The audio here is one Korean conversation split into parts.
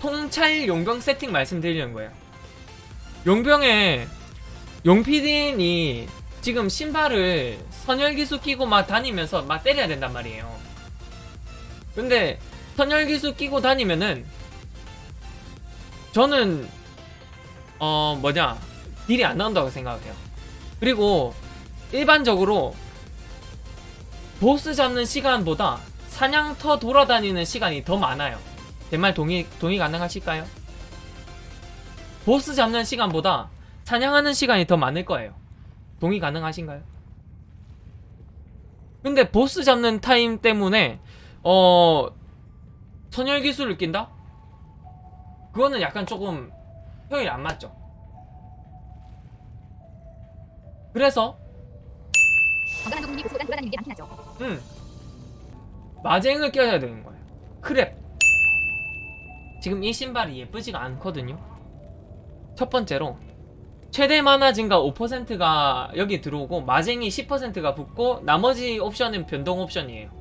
통찰 용병 세팅 말씀드리는 거예요. 용병에 용피디인이 지금 신발을 선열기수 끼고 막 다니면서 막 때려야 된단 말이에요. 근데 선열기수 끼고 다니면은 저는 어 뭐냐 딜이 안 나온다고 생각해요. 그리고 일반적으로 보스 잡는 시간보다 사냥터 돌아다니는 시간이 더 많아요. 제말 동의 동의 가능하실까요? 보스 잡는 시간보다 사냥하는 시간이 더 많을 거예요. 동의 가능하신가요? 근데 보스 잡는 타임 때문에 어 선열 기술을 낀다? 그거는 약간 조금 효율이 안 맞죠. 그래서 건강한 조금이 보수보단 돌아다니는 게 많긴 하죠. 음 마쟁을 껴야 되는 거예요. 크랩. 지금 이 신발이 예쁘지가 않거든요. 첫 번째로 최대 만화 증가 5%가 여기 들어오고 마쟁이 10%가 붙고 나머지 옵션은 변동 옵션이에요.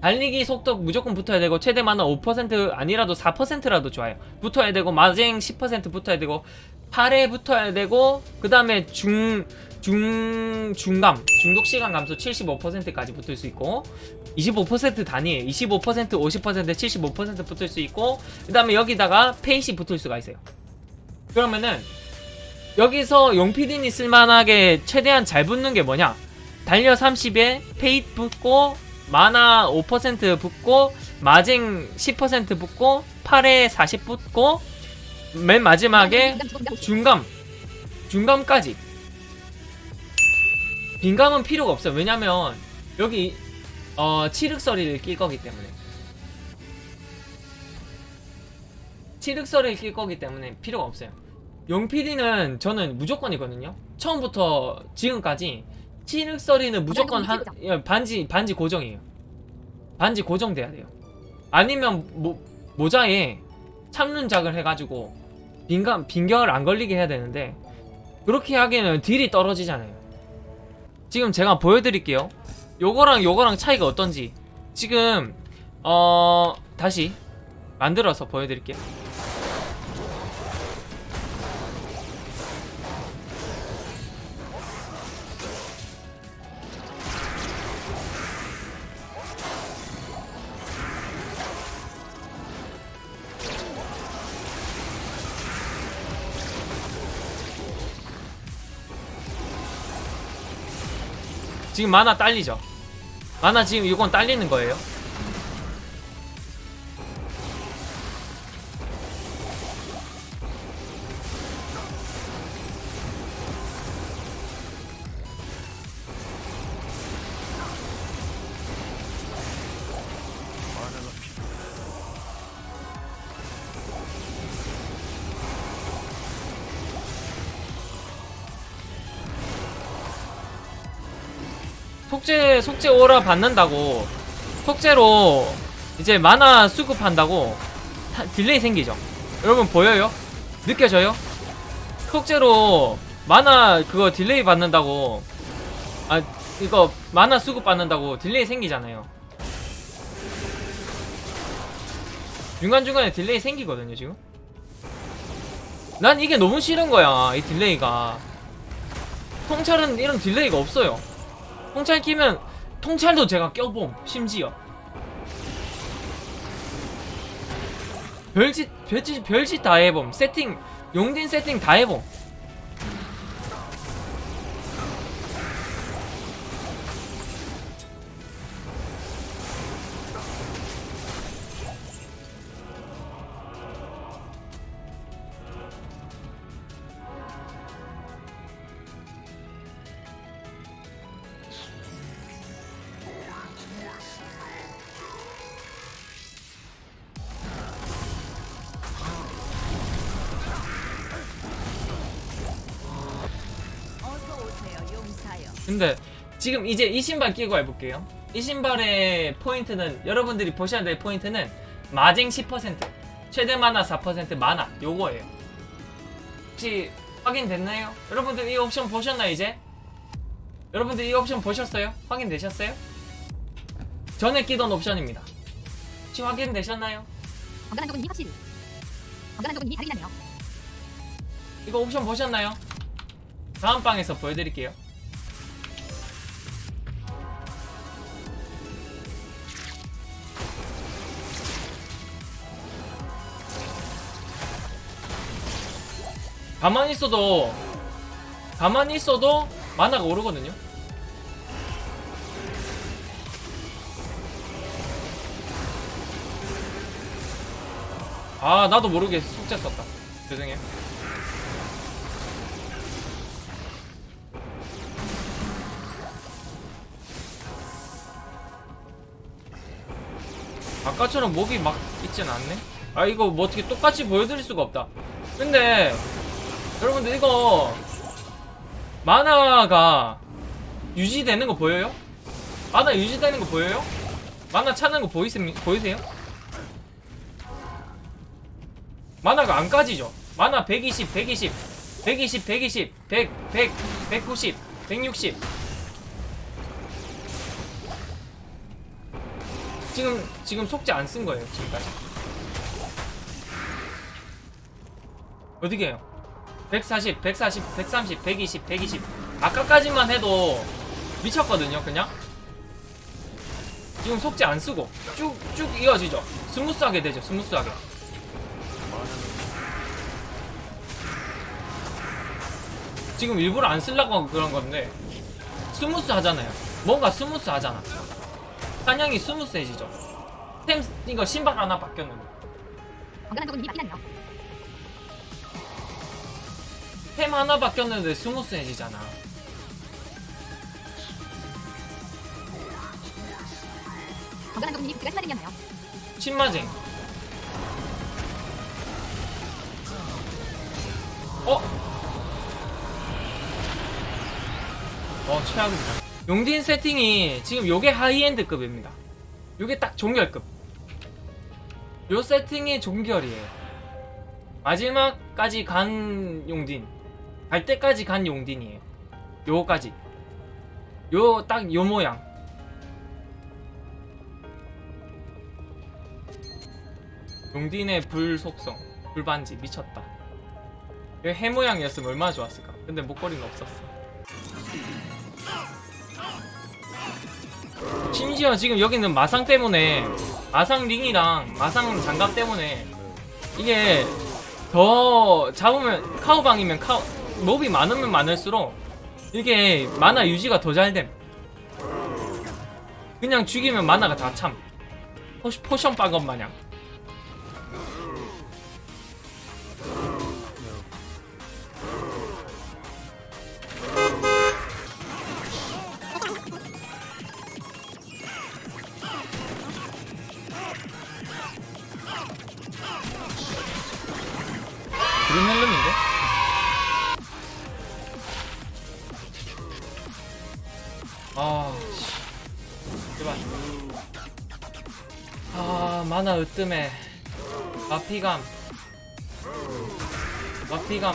달리기 속도 무조건 붙어야 되고 최대 만화 5% 아니라도 4%라도 좋아요. 붙어야 되고 마쟁 10% 붙어야 되고 팔에 붙어야 되고 그 다음에 중, 중, 중감 중독 시간 감소 75%까지 붙을 수 있고 25% 단위에 25% 50% 75% 붙을 수 있고 그 다음에 여기다가 페이시 붙을 수가 있어요. 그러면은 여기서 용피딘이 쓸만하게 최대한 잘 붙는 게 뭐냐? 달려 30에 페이트 붙고 마나 5% 붙고 마징 10% 붙고 8에 40 붙고 맨 마지막에 중감 중감까지 빈감은 필요가 없어요. 왜냐면 여기 어 칠흑서리를 낄 거기 때문에. 칠흑서리를 낄 거기 때문에 필요가 없어요. 용PD는 저는 무조건이거든요. 처음부터 지금까지 칠흑서리는 무조건 한 예, 반지 반지 고정이에요. 반지 고정돼야 돼요. 아니면 모, 모자에 참눈작을 해가지고 빈감 빈결 안 걸리게 해야 되는데 그렇게 하기에는 딜이 떨어지잖아요. 지금 제가 보여드릴게요. 요거랑 요거랑 차이가 어떤지 지금 어 다시 만들어서 보여드릴게요. 지금 만화 딸리죠? 만화 지금 이건 딸리는 거예요. 속죄 속죄 오라 받는다고 속죄로 이제 만화 수급한다고 타- 딜레이 생기죠. 여러분 보여요? 느껴져요? 속죄로 만화 그거 딜레이 받는다고 아 이거 만화 수급 받는다고 딜레이 생기잖아요. 중간중간에 딜레이 생기거든요 지금 난 이게 너무 싫은 거야 이 딜레이가 통찰은 이런 딜레이가 없어요 통찰 끼면 통찰도 제가 껴봄 심지어. 별짓 별짓 별짓 다 해봄. 세팅 용딘 세팅 다 해봄 근데 지금 이제 이 신발 끼고 해볼게요 이 신발의 포인트는 여러분들이 보셔야 될 포인트는 마징 10% 최대 만화 4% 만화 요거예요 혹시 확인됐나요? 여러분들 이 옵션 보셨나요 이제? 여러분들 이 옵션 보셨어요? 확인되셨어요? 전에 끼던 옵션입니다 혹시 확인되셨나요? 건강한. 건강한 하네요. 이거 옵션 보셨나요? 다음 방에서 보여드릴게요. 가만히 있어도 가만히 있어도 만화가 오르거든요. 아 나도 모르게 숙제 썼다. 죄송해요. 아까처럼 목이 막 있진 않네? 아 이거 뭐 어떻게 똑같이 보여드릴 수가 없다 근데 여러분들 이거 만화가 유지되는 거 보여요? 만화 유지되는 거 보여요? 만화 차는 거 보이세요? 보이세요? 만화가 안 까지죠? 만화 120, 120, 120, 120, 100, 100, 190, 160 지금 지금 속지 안 쓴 거예요 지금까지 어떻게 해요? 140, 140, 130, 120, 120 아까까지만 해도 미쳤거든요 그냥? 지금 속지 안 쓰고 쭉쭉 이어지죠? 스무스하게 되죠 스무스하게. 지금 일부러 안 쓰려고 그런 건데 스무스 하잖아요. 뭔가 스무스 하잖아. 사냥이 스무스해지죠. 템 이거 신발 하나 바뀌었는데. 건강한 녹음이 맞긴 하네요. 템 하나 바뀌었는데 스무스해지잖아. 건강한 심하겠네요. 신마쟁. 어? 어 최악이다. 용딘 세팅이 지금 요게 하이엔드급입니다. 요게 딱 종결급. 요 세팅이 종결이에요. 마지막까지 간 용딘. 갈 때까지 간 용딘이에요. 요거까지. 요 딱 요 모양. 용딘의 불 속성, 불반지 미쳤다. 이거 해 모양이었으면 얼마나 좋았을까. 근데 목걸이는 없었어. 심지어 지금 여기는 마상 때문에 마상 링이랑 마상 장갑 때문에 이게 더 잡으면 카우방이면 카우 몹이 많으면 많을수록 이게 만화 유지가 더 잘 됨. 그냥 죽이면 만화가 다 참. 포- 포션 빠것 마냥. 그린 헬름 아, 만화 으뜸해. 마피감. 마피감.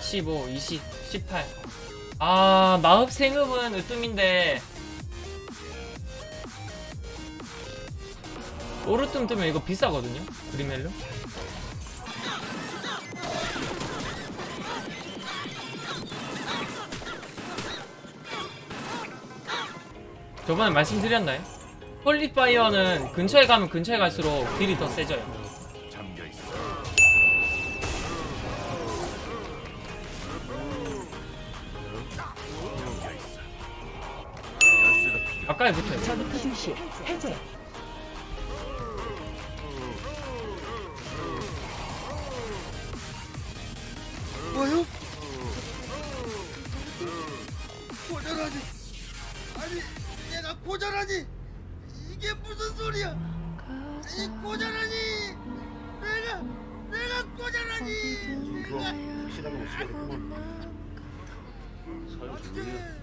15, 20, 18. 아, 마흡 생흡은 으뜸인데. 오르뜸 뜨면 이거 비싸거든요? 그린멜름? 저번에 말씀드렸나요? 홀리파이어는 근처에 가면 근처에 갈수록 딜이 더 세져요. 가까이 붙어요. 전투 실시 해제 뭐요? 고절하니 아니 내가 고절하니 이게 무슨 소리야? 이 고절하니! 내가 내가 고절하니! 그거 확실하게 못 중이야. 어떻게